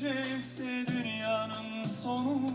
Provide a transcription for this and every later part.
Gelecekse dünyanın sonu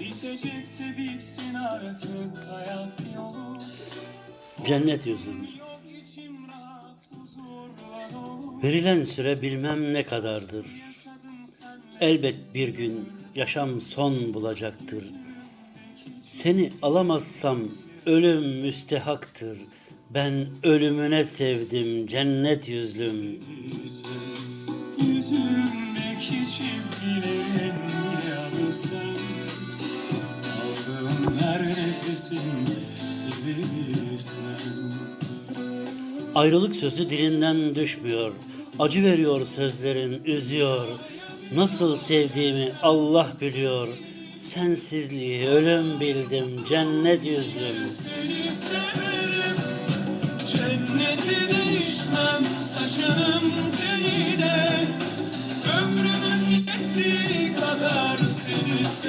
Bitecekse bitsin artık hayat yolu Cennet yüzüm. Dolu Verilen süre bilmem ne kadardır. Elbet bir gün yaşam son bulacaktır. Seni alamazsam ölüm müstehaktır. Ben ölümüne sevdim cennet yüzlüm. Yüzümdeki çizgilerin sen Aldığım her nefesin sebebi sen Ayrılık sözü dilinden düşmüyor. Acı veriyor sözlerin, üzüyor. Nasıl sevdiğimi Allah biliyor. Sensizliği ölüm bildim cennet yüzlüm. Seni severim Cenneti değişmem Saçının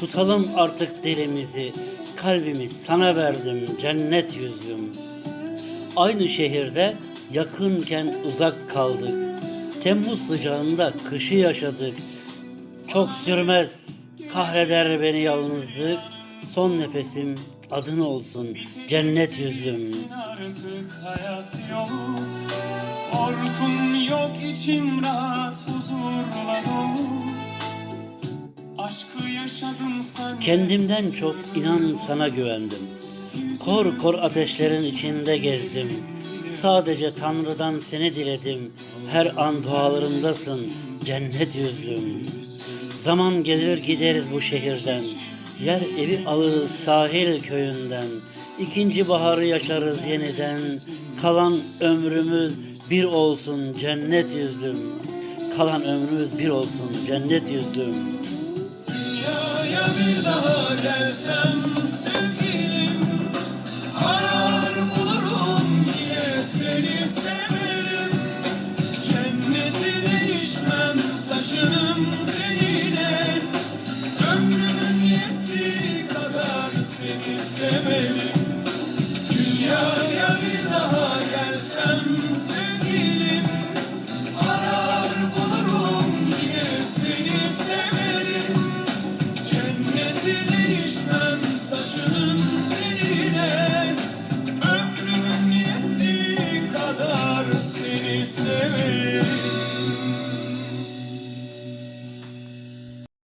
tutalım artık dilimizi. Kalbimi sana verdim cennet yüzlüm. Aynı şehirde yakınken uzak kaldık. Temmuz sıcağında kışı yaşadık. Çok sürmez, kahreder beni yalnızlık. Son nefesim adın olsun cennet yüzlüm. Korkum yok içim rahat huzurla dolu Kendimden çok inan sana güvendim. Kor kor ateşlerin içinde gezdim. Sadece Tanrı'dan seni diledim. Her an dualarımdasın cennet yüzlüm. Zaman gelir gideriz bu şehirden. Yer evi alırız sahil köyünden. İkinci baharı yaşarız yeniden. Kalan ömrümüz bir olsun cennet yüzlüm. Kalan ömrümüz bir olsun cennet yüzlüm. Dünyaya bir daha gelsem sevgilim Arar bulurum yine seni severim seni severim